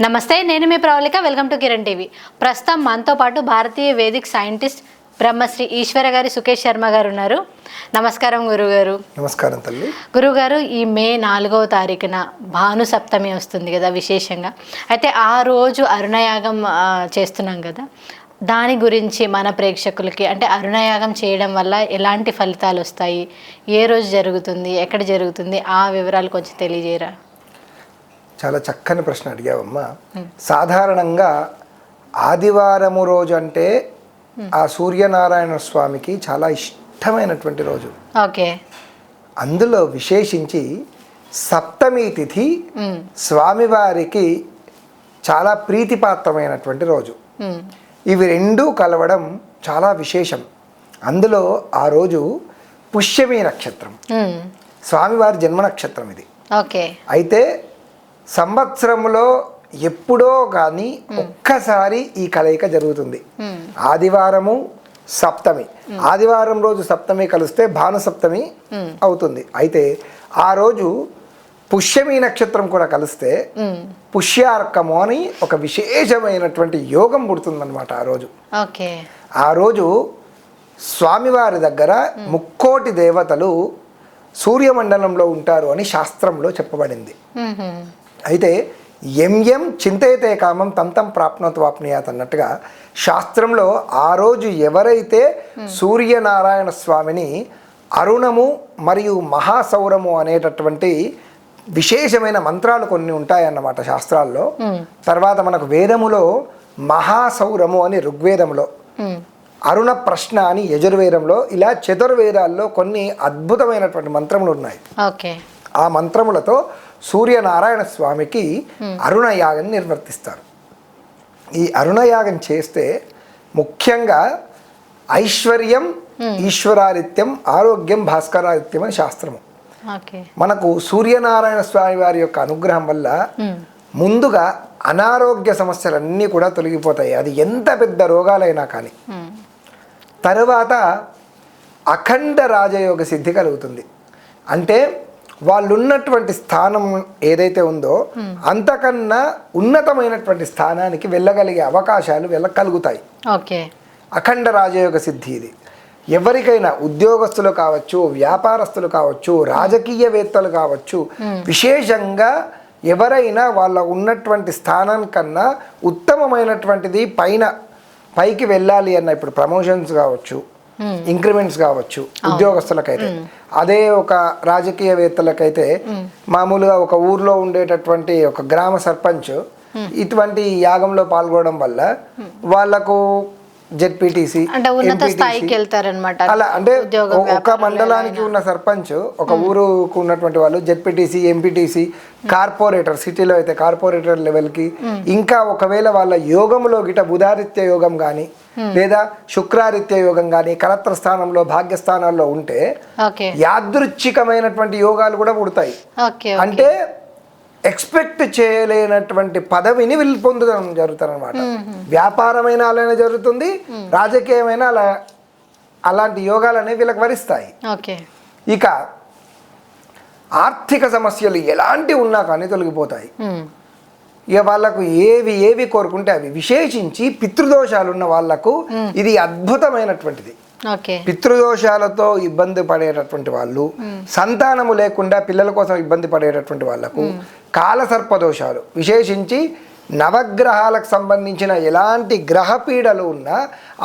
నమస్తే నేను మీ Pravalika welcome to Kiran TV. ప్రస్తుతం మనతో పాటు భారతీయ వేదిక్ సైంటిస్ట్ బ్రహ్మశ్రీ ఈశ్వర గారి సుకేష్ శర్మ గారు ఉన్నారు. నమస్కారం గురుగారు. నమస్కారం తల్లి. గురుగారు ఈ మే నాలుగవ తారీఖున భాను సప్తమి వస్తుంది కదా విశేషంగా. అయితే ఆ రోజు అరుణయాగం చేస్తున్నాం కదా. దాని గురించి మన ప్రేక్షకులకి అంటే అరుణయాగం చేయడం వల్ల ఎలాంటి ఫలితాలు వస్తాయి? ఏ రోజు జరుగుతుంది? ఎక్కడ జరుగుతుంది? ఆ వివరాలు కొంచెం తెలియజేయరా? చాలా చక్కని ప్రశ్న అడిగావమ్మా. సాధారణంగా ఆదివారము రోజు అంటే ఆ సూర్యనారాయణ స్వామికి చాలా ఇష్టమైనటువంటి రోజు. ఓకే. అందులో విశేషించి సప్తమి తిథి స్వామివారికి చాలా ప్రీతిపాత్రమైనటువంటి రోజు. ఇవి రెండూ కలవడం చాలా విశేషం. అందులో ఆ రోజు పుష్యమి నక్షత్రం. స్వామివారి జన్మ నక్షత్రం ఇది. ఓకే. అయితే సంవత్సరంలో ఎప్పుడో కానీ ఒక్కసారి ఈ కలయిక జరుగుతుంది. ఆదివారము సప్తమి. ఆదివారం రోజు సప్తమి కలిస్తే భాను సప్తమి అవుతుంది. అయితే ఆ రోజు పుష్యమి నక్షత్రం కూడా కలిస్తే పుష్యార్కము అని ఒక విశేషమైనటువంటి యోగం పుడుతుందన్నమాట ఆ రోజు. ఆ రోజు స్వామివారి దగ్గర ముక్కోటి దేవతలు సూర్యమండలంలో ఉంటారు అని శాస్త్రంలో చెప్పబడింది. అయితే ఎం ఎం చింతయితే కామం తంతం ప్రాప్నోత్ వాప్నియాత్ అన్నట్టుగా శాస్త్రంలో ఆ రోజు ఎవరైతే సూర్యనారాయణ స్వామిని అరుణము మరియు మహాసౌరము అనేటటువంటి విశేషమైన మంత్రాలు కొన్ని ఉంటాయన్నమాట శాస్త్రాల్లో. తర్వాత మనకు వేదములో మహాసౌరము అని ఋగ్వేదంలో ఉమ్, అరుణ ప్రశ్న అని యజుర్వేదంలో ఇలా చతుర్వేదాల్లో కొన్ని అద్భుతమైనటువంటి మంత్రములు ఉన్నాయి. ఓకే. ఆ మంత్రములతో సూర్యనారాయణ స్వామికి అరుణయాగం నిర్వర్తిస్తారు. ఈ అరుణయాగం చేస్తే ముఖ్యంగా ఐశ్వర్యం ఈశ్వరాదిత్యం ఆరోగ్యం భాస్కరాదిత్యం అని శాస్త్రము. మనకు సూర్యనారాయణ స్వామి వారి యొక్క అనుగ్రహం వల్ల ముందుగా అనారోగ్య సమస్యలన్నీ కూడా తొలగిపోతాయి. అది ఎంత పెద్ద రోగాలైనా కానీ. తరువాత అఖండ రాజయోగ సిద్ధి కలుగుతుంది. అంటే వాళ్ళు ఉన్నటువంటి స్థానం ఏదైతే ఉందో అంతకన్నా ఉన్నతమైనటువంటి స్థానానికి వెళ్ళగలిగే అవకాశాలు వెళ్ళ కలుగుతాయి ఓకే. అఖండ రాజయోగ సిద్ధి ఇది. ఎవరికైనా ఉద్యోగస్తులు కావచ్చు వ్యాపారస్తులు కావచ్చు రాజకీయవేత్తలు కావచ్చు విశేషంగా ఎవరైనా వాళ్ళ ఉన్నటువంటి స్థానానికన్నా ఉత్తమమైనటువంటిది పైన పైకి వెళ్ళాలి అన్న ఇప్పుడు ప్రమోషన్స్ కావచ్చు ఇంక్రిమెంట్స్ కావచ్చు ఉద్యోగస్తులకైతే. అదే ఒక రాజకీయవేత్తలకైతే మామూలుగా ఒక ఊర్లో ఉండేటటువంటి ఒక గ్రామ సర్పంచ్ ఇటువంటి యాగంలో పాల్గొనడం వల్ల వాళ్ళకు జెడ్పీటీసీ అంటే ఉన్నత స్థాయికి వెళ్తారనమాట అలా అంటే ఒక మండలానికి ఉన్న సర్పంచ్ ఒక ఊరుకు ఉన్నటువంటి వాళ్ళు జెడ్పీటీసీ ఎంపీటీసీ కార్పొరేటర్ సిటీలో అయితే కార్పొరేటర్ లెవెల్కి ఇంకా ఒకవేళ వాళ్ళ యోగంలో గిట బుధాదిత్య యోగం కానీ లేదా శుక్రాదిత్య యోగం కానీ కలత్ర స్థానంలో భాగ్యస్థానాల్లో ఉంటే యాదృచ్ఛికమైనటువంటి యోగాలు కూడా పుడతాయి. అంటే ఎక్స్పెక్ట్ చేయలేనటువంటి పదవిని వీళ్ళు పొందడం జరుగుతుంది వ్యాపారమైన అలానే జరుగుతుంది రాజకీయమైన అలా అలాంటి యోగాలు అనేవి వీళ్ళకి వరిస్తాయి. ఓకే. ఇక ఆర్థిక సమస్యలు ఎలాంటి ఉన్నా కానీ తొలగిపోతాయి. ఇక వాళ్ళకు ఏవి ఏవి కోరుకుంటే అవి. విశేషించి పితృదోషాలు ఉన్న వాళ్ళకు ఇది అద్భుతమైనటువంటిది. పితృదోషాలతో ఇబ్బంది పడేటటువంటి వాళ్ళు సంతానము లేకుండా పిల్లల కోసం ఇబ్బంది పడేటటువంటి వాళ్ళకు కాలసర్ప దోషాలు విశేషించి నవగ్రహాలకు సంబంధించిన ఎలాంటి గ్రహ పీడలు ఉన్నా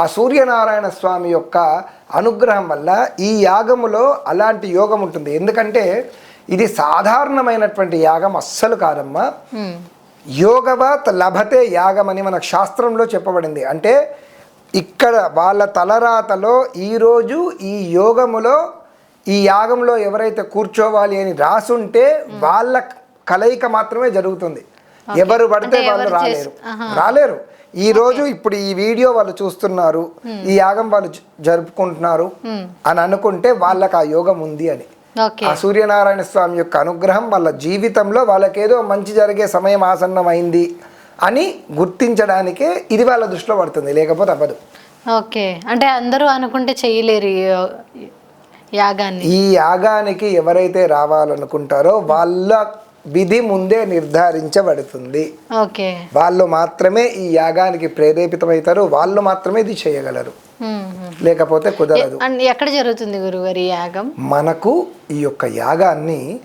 ఆ సూర్యనారాయణ స్వామి యొక్క అనుగ్రహం వల్ల ఈ యాగములో అలాంటి యోగం ఉంటుంది. ఎందుకంటే ఇది సాధారణమైనటువంటి యాగం అస్సలు కాదమ్మా. యోగవత్ లభతే యాగం అని మనకు శాస్త్రంలో చెప్పబడింది. అంటే ఇక్కడ వాళ్ళ తలరాతలో ఈరోజు ఈ యోగములో ఈ యాగంలో ఎవరైతే కూర్చోవాలి అని రాసుంటే వాళ్ళ కలయిక మాత్రమే జరుగుతుంది. ఎవరు పడితే వాళ్ళు రాలేరు. రాలేరు. ఈ రోజు ఇప్పుడు ఈ వీడియో వాళ్ళు చూస్తున్నారు ఈ యాగం వాళ్ళు జరుపుకుంటున్నారు అని అనుకుంటే వాళ్ళకి ఆ యోగం ఉంది అని. ఆ సూర్యనారాయణ స్వామి యొక్క అనుగ్రహం వాళ్ళ జీవితంలో వాళ్ళకేదో మంచి జరిగే సమయం ఆసన్నమైంది అని గుర్తించడానికే ఇది వాళ్ళ దృష్టిలో పడుతుంది లేకపోతే అవ్వదు. ఓకే. అంటే అందరూ అనుకుంటే చేయలేరు యాగాన్ని. ఈ యాగానికి ఎవరైతే రావాలనుకుంటారో వాళ్ళ విధి ముందే నిర్ధారించబడుతుంది. ఓకే. వాళ్ళు మాత్రమే ఈ యాగానికి ప్రేరేపితమవుతారు వాళ్ళు మాత్రమే ఇది చేయగలరు. లేకపోతే కుదరదు. ఎక్కడ జరుగుతుంది గురుగారు ఈ యాగం? మనకు ఈ యొక్క యాగాన్ని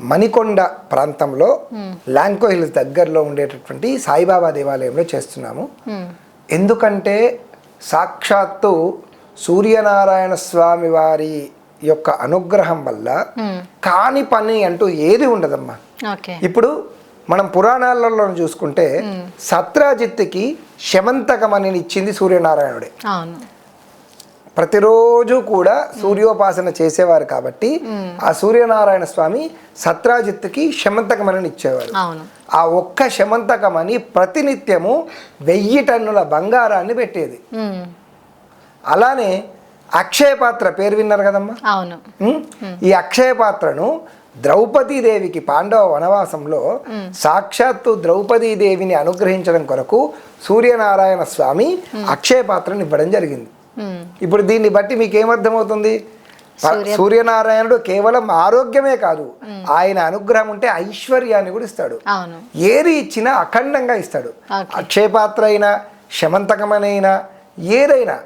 మణికొండ ప్రాంతంలో లాంకో హిల్స్ దగ్గరలో ఉండేటటువంటి సాయిబాబా దేవాలయంలో చేస్తున్నాము. ఎందుకంటే సాక్షాత్తు సూర్యనారాయణ స్వామి వారి యొక్క అనుగ్రహం వల్ల. కాని పని అంటూ ఏది ఉండదమ్మా. ఇప్పుడు మనం పురాణాలలో చూసుకుంటే సత్రాజిత్తుకి శమంతకమని ఇచ్చింది సూర్యనారాయణుడే ప్రతిరోజు కూడా సూర్యోపాసన చేసేవారు కాబట్టి ఆ సూర్యనారాయణ స్వామి సత్రాజిత్తుకి శమంతకమని ఇచ్చేవారు ఆ ఒక్క శమంతకమని ప్రతినిత్యము వెయ్యి టన్నుల బంగారాన్ని పెట్టేది. అలానే అక్షయ పాత్ర పేరు విన్నారు కదమ్మా? అవును? ఈ అక్షయ పాత్రను ద్రౌపదీదేవికి పాండవ వనవాసంలో సాక్షాత్తు ద్రౌపదీదేవిని అనుగ్రహించడం కొరకు సూర్యనారాయణ స్వామి అక్షయ పాత్రను ఇవ్వడం జరిగింది. ఇప్పుడు దీన్ని బట్టి మీకు ఏమర్థమవుతుంది? ప- సూర్యనారాయణుడు కేవలం ఆరోగ్యమే కాదు ఆయన అనుగ్రహం ఉంటే ఐశ్వర్యాన్ని కూడా ఇస్తాడు. ఏది ఇచ్చినా అఖండంగా ఇస్తాడు. అక్షయపాత్ర అయినా శమంతకమనైనా ఏదైనా.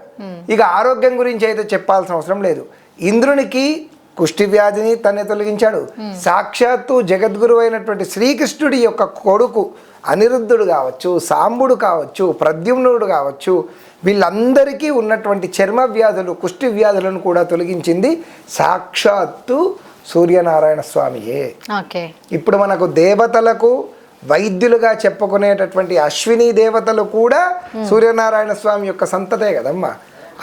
ఇక ఆరోగ్యం గురించి అయితే చెప్పాల్సిన అవసరం లేదు. ఇంద్రునికి కుష్టి వ్యాధిని తనే తొలగించాడు. సాక్షాత్తు జగద్గురు అయినటువంటి శ్రీకృష్ణుడి యొక్క కొడుకు అనిరుద్ధుడు కావచ్చు సాంబుడు కావచ్చు ప్రద్యుమ్నుడు కావచ్చు వీళ్ళందరికీ ఉన్నటువంటి చర్మ వ్యాధులు కుష్టి వ్యాధులను కూడా తొలగించింది సాక్షాత్తు సూర్యనారాయణ స్వామియే. ఓకే. ఇప్పుడు మనకు దేవతలకు వైద్యులుగా చెప్పుకునేటటువంటి అశ్విని దేవతలు కూడా సూర్యనారాయణ స్వామి యొక్క సంతతే కదమ్మా.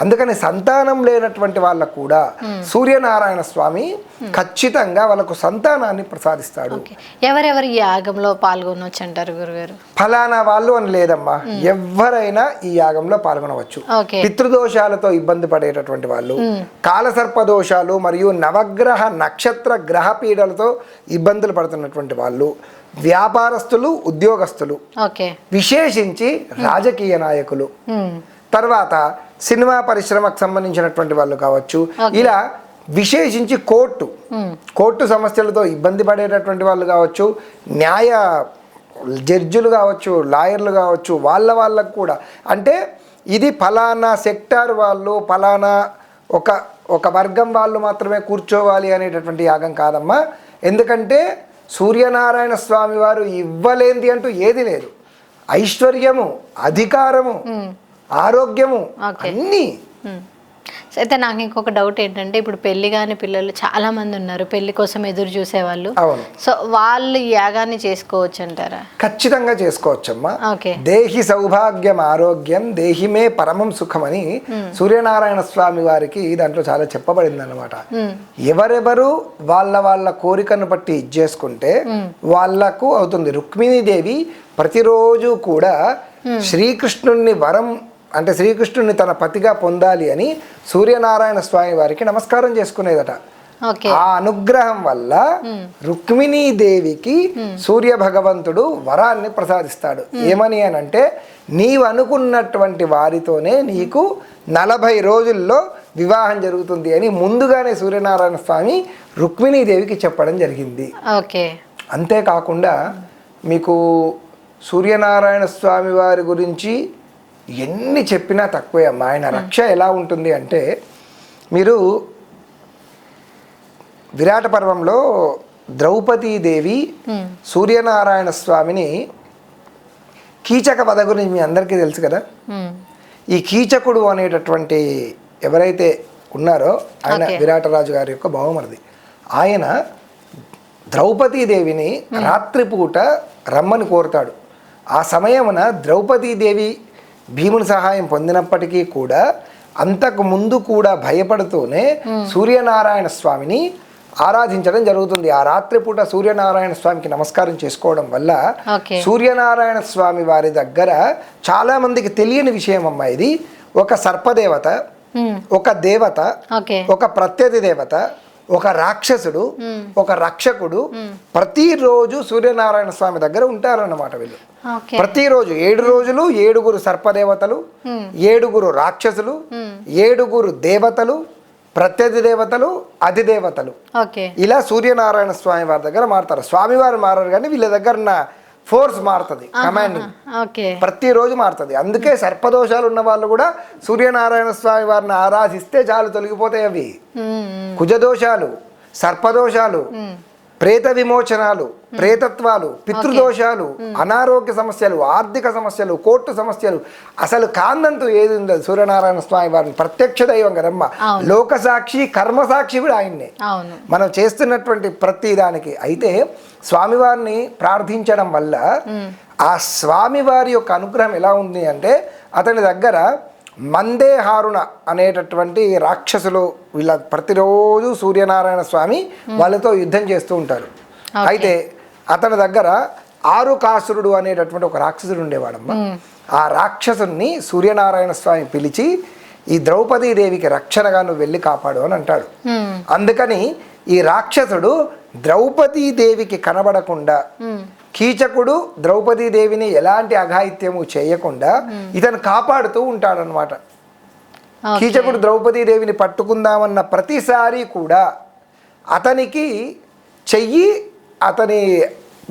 అందుకని సంతానం లేనటువంటి వాళ్ళకు కూడా సూర్యనారాయణ స్వామి ఖచ్చితంగా వాళ్ళకు సంతానాన్ని ప్రసాదిస్తాడు. ఎవరెవరు ఈ యాగంలో పాల్గొనవచ్చు అంటారు గురుగారు? ఫలానా వాళ్ళు అని లేదమ్మా. ఎవరైనా ఈ యాగంలో పాల్గొనవచ్చు. పితృదోషాలతో ఇబ్బంది పడేటటువంటి వాళ్ళు కాలసర్ప దోషాలు మరియు నవగ్రహ నక్షత్ర గ్రహ పీడలతో ఇబ్బందులు పడుతున్నటువంటి వాళ్ళు వ్యాపారస్తులు ఉద్యోగస్తులు విశేషించి రాజకీయ నాయకులు. తర్వాత సినిమా పరిశ్రమకు సంబంధించినటువంటి వాళ్ళు కావచ్చు. ఇలా విశేషించి కోర్టు కోర్టు సమస్యలతో ఇబ్బంది పడేటటువంటి వాళ్ళు కావచ్చు న్యాయ జడ్జిలు కావచ్చు లాయర్లు కావచ్చు వాళ్ళ వాళ్ళకు కూడా. అంటే ఇది ఫలానా సెక్టార్ వాళ్ళు ఫలానా ఒక ఒక వర్గం వాళ్ళు మాత్రమే కూర్చోవాలి అనేటటువంటి యాగం కాదమ్మా. ఎందుకంటే సూర్యనారాయణ స్వామి వారు ఇవ్వలేంది అంటూ ఏది లేదు. ఐశ్వర్యము అధికారము. ఆరోగ్యము. అన్నీ. అయితే నాకు ఇంకొక డౌట్ ఏంటంటే ఇప్పుడు పెళ్ళి కాని పిల్లలు చాలా మంది ఉన్నారు పెళ్ళి కోసం ఎదురు చూసేవాళ్ళు. అవును. సో వాళ్ళు యాగాన్ని చేసుకోవచ్చు అంటారా? ఖచ్చితంగా చేసుకోవచ్చమ్మా. దేహి సౌభాగ్యం ఆరోగ్యం దేహిమే పరమం సుఖమని సూర్యనారాయణ స్వామి వారికి దాంట్లో చాలా చెప్పబడింది అనమాట ఎవరెవరు వాళ్ళ వాళ్ళ కోరికను బట్టి ఇచ్చేసుకుంటే వాళ్ళకు అవుతుంది. రుక్మిణీదేవి ప్రతిరోజు కూడా శ్రీకృష్ణుణ్ణి వరం అంటే శ్రీకృష్ణుణ్ణి తన పతిగా పొందాలి అని సూర్యనారాయణ స్వామి వారికి నమస్కారం చేసుకునేదట. ఓకే. ఆ అనుగ్రహం వల్ల రుక్మిణీదేవికి సూర్య భగవంతుడు వరాన్ని ప్రసాదిస్తాడు. ఏమని అని అంటే నీవు అనుకున్నటువంటి వారితోనే నీకు నలభై రోజుల్లో వివాహం జరుగుతుంది అని ముందుగానే సూర్యనారాయణ స్వామి రుక్మిణీదేవికి చెప్పడం జరిగింది. ఓకే. అంతేకాకుండా మీకు సూర్యనారాయణ స్వామి వారి గురించి ఎన్ని చెప్పినా తక్కువే అమ్మా. ఆయన రక్ష ఎలా ఉంటుంది అంటే మీరు విరాట పర్వంలో ద్రౌపదీదేవి సూర్యనారాయణ స్వామిని కీచక వధ గురించి మీ అందరికీ తెలుసు కదా? ఈ కీచకుడు అనేటటువంటి ఎవరైతే ఉన్నారో ఆయన. విరాటరాజు గారి యొక్క బహుమరిది ఆయన ద్రౌపదీదేవిని రాత్రిపూట రమ్మని కోరుతాడు. ఆ సమయమున ద్రౌపదీదేవి భీముని సహాయం పొందినప్పటికీ కూడా అంతకు ముందు కూడా భయపడుతూనే సూర్యనారాయణ స్వామిని ఆరాధించడం జరుగుతుంది. ఆ రాత్రిపూట సూర్యనారాయణ స్వామికి నమస్కారం చేసుకోవడం వల్ల సూర్యనారాయణ స్వామి వారి దగ్గర చాలా మందికి తెలియని విషయం అమ్మా ఇది. ఒక సర్పదేవత ఒక దేవత ఒక ప్రత్యతి దేవత ఒక రాక్షసుడు ఒక రక్షకుడు ప్రతిరోజు సూర్యనారాయణ స్వామి దగ్గర ఉంటారన్నమాట వీళ్ళు. ప్రతిరోజు ఏడు రోజులు ఏడుగురు సర్పదేవతలు ఏడుగురు రాక్షసులు ఏడుగురు దేవతలు ప్రత్యధి దేవతలు అధిదేవతలు. ఇలా సూర్యనారాయణ స్వామి వారి దగ్గర మారుతారు. స్వామివారు మారారు కానీ వీళ్ళ దగ్గర ఉన్న ఫోర్స్ మారుతుంది కమాండింగ్ ఓకే. ప్రతిరోజు మారుతుంది. అందుకే సర్పదోషాలు ఉన్న వాళ్ళు కూడా సూర్యనారాయణ స్వామి వారిని ఆరాధిస్తే చాలు తొలగిపోతాయి అవి. కుజదోషాలు సర్పదోషాలు ప్రేత విమోచనాలు ప్రేతత్వాలు పితృదోషాలు అనారోగ్య సమస్యలు ఆర్థిక సమస్యలు కోర్టు సమస్యలు అసలు కాందంతు ఏది ఉండదు సూర్యనారాయణ స్వామి వారిని ప్రత్యక్ష దైవం కదమ్మ లోకసాక్షి కర్మసాక్షి కూడా ఆయన్నే. మనం చేస్తున్నటువంటి ప్రతి దానికి. అయితే స్వామివారిని ప్రార్థించడం వల్ల ఆ స్వామివారి యొక్క అనుగ్రహం ఎలా ఉంది అంటే అతని దగ్గర మందేహారుణ అనేటటువంటి రాక్షసులు వీళ్ళ ప్రతిరోజు సూర్యనారాయణ స్వామి వాళ్ళతో యుద్ధం చేస్తూ ఉంటారు. అయితే అతని దగ్గర ఆరు కాసురుడు అనేటటువంటి ఒక రాక్షసుడు ఉండేవాడమ్మ. ఆ రాక్షసుని సూర్యనారాయణ స్వామి పిలిచి ఈ ద్రౌపదీ దేవికి రక్షణగా నువ్వు వెళ్ళి కాపాడు అని అంటాడు. అందుకని ఈ రాక్షసుడు ద్రౌపదీ దేవికి కనబడకుండా కీచకుడు ద్రౌపదీ దేవిని ఎలాంటి అఘాయిత్యము చేయకుండా ఇతను కాపాడుతూ ఉంటాడనమాట. కీచకుడు ద్రౌపదీ దేవిని పట్టుకుందామన్న ప్రతిసారి కూడా అతనికి చెయ్యి అతని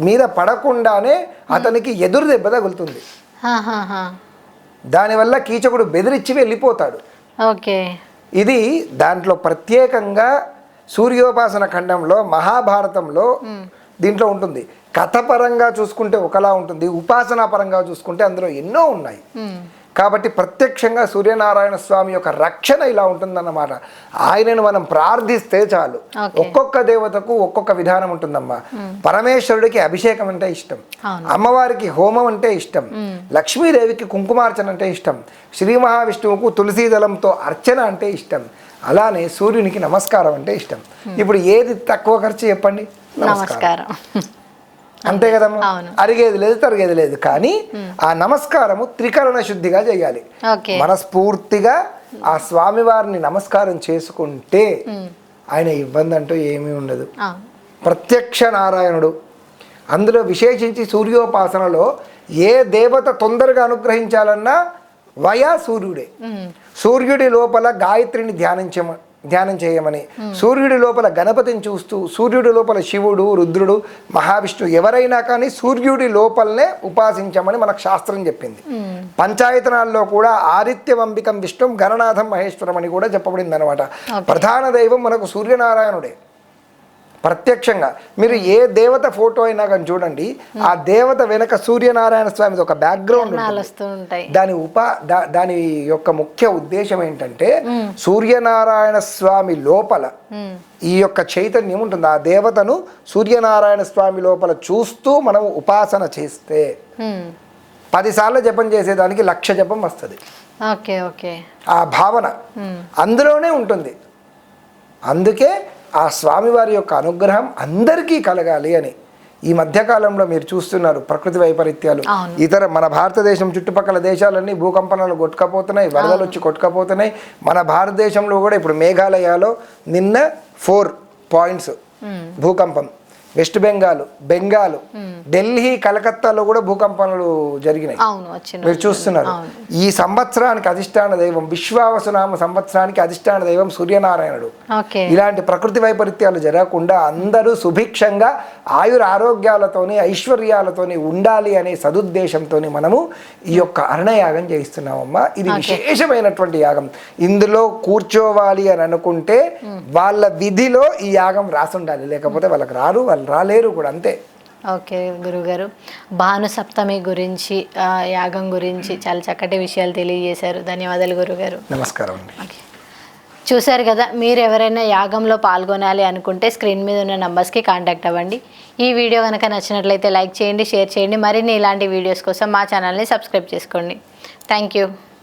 మీద పడకుండానే అతనికి ఎదురు దెబ్బ తగులుతుంది. దానివల్ల కీచకుడు బెదిరించి వెళ్ళిపోతాడు. ఓకే. ఇది దాంట్లో ప్రత్యేకంగా సూర్యోపాసన ఖండంలో మహాభారతంలో దీంట్లో ఉంటుంది. కథపరంగా చూసుకుంటే ఒకలా ఉంటుంది. ఉపాసనా పరంగా చూసుకుంటే అందులో ఎన్నో ఉన్నాయి. కాబట్టి ప్రత్యక్షంగా సూర్యనారాయణ స్వామి యొక్క రక్షణ ఇలా ఉంటుందన్నమాట. ఆయనను మనం ప్రార్థిస్తే చాలు. ఒక్కొక్క దేవతకు ఒక్కొక్క విధానం ఉంటుందమ్మా. పరమేశ్వరుడికి అభిషేకం అంటే ఇష్టం. అమ్మవారికి హోమం అంటే ఇష్టం. లక్ష్మీదేవికి కుంకుమార్చన అంటే ఇష్టం. శ్రీ మహావిష్ణువుకు తులసీదళంతో అర్చన అంటే ఇష్టం. అలానే సూర్యునికి నమస్కారం అంటే ఇష్టం. ఇప్పుడు ఏది తక్కువ ఖర్చు చెప్పండి? నమస్కారం. అంతే కదమ్మా. అరిగేది లేదు తరిగేది లేదు. కానీ ఆ నమస్కారము త్రికరణ శుద్ధిగా చేయాలి. మనస్ఫూర్తిగా ఆ స్వామివారిని నమస్కారం చేసుకుంటే ఆయన ఇబ్బంది అంటూ ఏమీ ఉండదు. ప్రత్యక్ష నారాయణుడు. అందులో విశేషించి సూర్యోపాసనలో ఏ దేవత తొందరగా అనుగ్రహించాలన్నా వయా సూర్యుడే. సూర్యుడి లోపల గాయత్రిని ధ్యానించమ ధ్యానం చేయమని. సూర్యుడి లోపల గణపతిని చూస్తూ సూర్యుడి లోపల శివుడు రుద్రుడు మహావిష్ణువు ఎవరైనా కానీ సూర్యుడి లోపలనే ఉపాసించమని మనకు శాస్త్రం చెప్పింది. పంచాయతనాల్లో కూడా ఆదిత్యవంబికం విష్ణుం గణనాథం మహేశ్వరం అని కూడా చెప్పబడింది అనమాట ప్రధాన దైవం మనకు సూర్యనారాయణుడే. ప్రత్యక్షంగా. మీరు ఏ దేవత ఫోటో అయినా కానీ చూడండి ఆ దేవత వెనక సూర్యనారాయణ స్వామిది ఒక బ్యాక్గ్రౌండ్ దాని ఉప దాని యొక్క ముఖ్య ఉద్దేశం ఏంటంటే సూర్యనారాయణ స్వామి లోపల. ఈ యొక్క చైతన్యం ఉంటుంది. ఆ దేవతను సూర్యనారాయణ స్వామి లోపల చూస్తూ మనం ఉపాసన చేస్తే. పదిసార్లు జపం చేసేదానికి లక్ష జపం వస్తుంది. Okay okay. ఆ భావన అందులోనే ఉంటుంది. అందుకే ఆ స్వామివారి యొక్క అనుగ్రహం అందరికీ కలగాలి అని ఈ మధ్యకాలంలో మీరు చూస్తున్నారు ప్రకృతి వైపరీత్యాలు. ఇతర మన భారతదేశం చుట్టుపక్కల దేశాలన్నీ భూకంపనాలు కొట్టుకపోతున్నాయి వరదలు వచ్చి కొట్టుకపోతున్నాయి. మన భారతదేశంలో కూడా ఇప్పుడు మేఘాలయలో నిన్న ఫోర్ పాయింట్స్ భూకంపం. వెస్ట్ బెంగాల్ బెంగాల్ ఢిల్లీ కలకత్తాలో కూడా భూకంపాలు జరిగినాయి. మీరు చూస్తున్నారు. ఈ సంవత్సరానికి అధిష్టాన దైవం విశ్వావసునామ సంవత్సరానికి అధిష్టాన దైవం సూర్యనారాయణుడు. ఇలాంటి ప్రకృతి వైపరీత్యాలు జరగకుండా అందరూ సుభిక్షంగా ఆయుర ఆరోగ్యాలతోని ఐశ్వర్యాలతోని ఉండాలి అనే సదుద్దేశంతోని మనము ఈ యొక్క అరణయాగం చేయిస్తున్నామమ్మా. ఇది విశేషమైనటువంటి యాగం. ఇందులో కూర్చోవాలి అని అనుకుంటే వాళ్ళ విధిలో ఈ యాగం రాసి ఉండాలి లేకపోతే వాళ్ళకి రారు వాళ్ళు రాలేరు కూడా అంతే. ఓకే గురుగారు. భాను సప్తమి గురించి యాగం గురించి చాలా చక్కటి విషయాలు తెలియజేశారు. ధన్యవాదాలు గురుగారు. నమస్కారం అండి. చూశారు కదా మీరు ఎవరైనా యాగంలో పాల్గొనాలి అనుకుంటే స్క్రీన్ మీద ఉన్న నంబర్స్కి కాంటాక్ట్ అవ్వండి. ఈ వీడియో కనుక నచ్చినట్లయితే లైక్ చేయండి షేర్ చేయండి. మరిన్ని ఇలాంటి వీడియోస్ కోసం మా ఛానల్ని సబ్స్క్రైబ్ చేసుకోండి. Thank you.